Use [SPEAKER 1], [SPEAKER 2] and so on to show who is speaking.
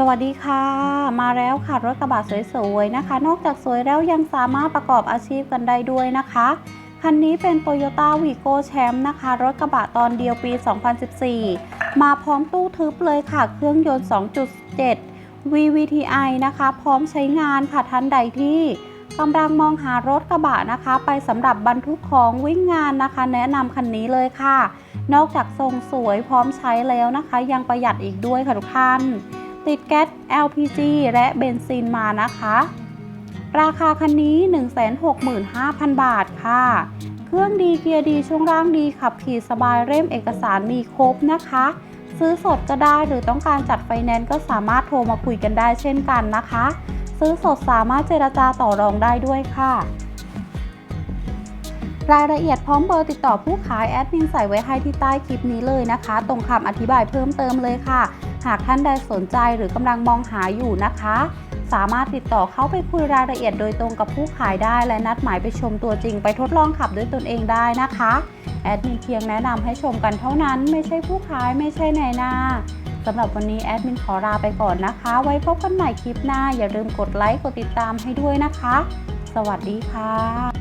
[SPEAKER 1] สวัสดีค่ะ มาแล้วค่ะรถกระบะสวยๆนะคะ นอกจากสวยแล้วยังสามารถประกอบอาชีพกันได้ด้วยนะคะ คันนี้เป็น Toyota Vigo Champ นะคะ รถกระบะตอนเดียวปี 2014 มาพร้อมตู้ทึบเลยค่ะ เครื่องยนต์ 2.7 VVTi นะคะ พร้อมใช้งานค่ะท่านใดที่กำลังมองหารถกระบะนะคะ ไปสำหรับบรรทุกของวิ่งงานนะคะ แนะนำคันนี้เลยค่ะ นอกจากทรงสวยพร้อมใช้แล้วนะคะ ยังประหยัดอีกด้วยค่ะทุกท่าน ติดแก๊ส LPG และเบนซินมานะคะ ราคาคันนี้ 165,000 บาทค่ะ เครื่องดีเกียร์ดีช่วงล่างดีขับขี่สบายเร่มเอกสารมีครบนะคะ ซื้อสดก็ได้หรือต้องการจัดไฟแนนซ์ก็สามารถโทรมาคุยกันได้เช่นกันนะคะ ซื้อสดสามารถเจรจาต่อรองได้ด้วยค่ะรายละเอียดพร้อมเบอร์ติดต่อผู้ขายแอดมินใส่ไว้ให้ที่ใต้คลิปนี้เลยนะคะ ตรงคำอธิบายเพิ่มเติมเลยค่ะ หากท่านใดสนใจหรือกำลังมองหาอยู่นะคะ สามารถติดต่อเข้าไปคุยรายละเอียดโดยตรงกับผู้ขายได้ และนัดหมายไปชมตัวจริงไปทดลองขับด้วยตนเองได้นะคะแอดมินเพียงแนะนำให้ชมกันเท่านั้น ไม่ใช่ผู้ขายไม่ใช่นายหน้าสำหรับวันนี้แอดมินขอลาไปก่อนนะคะ ไว้พบกันใหม่คลิปหน้า อย่าลืมกดไลค์กดติดตามให้ด้วยนะคะ สวัสดีค่ะ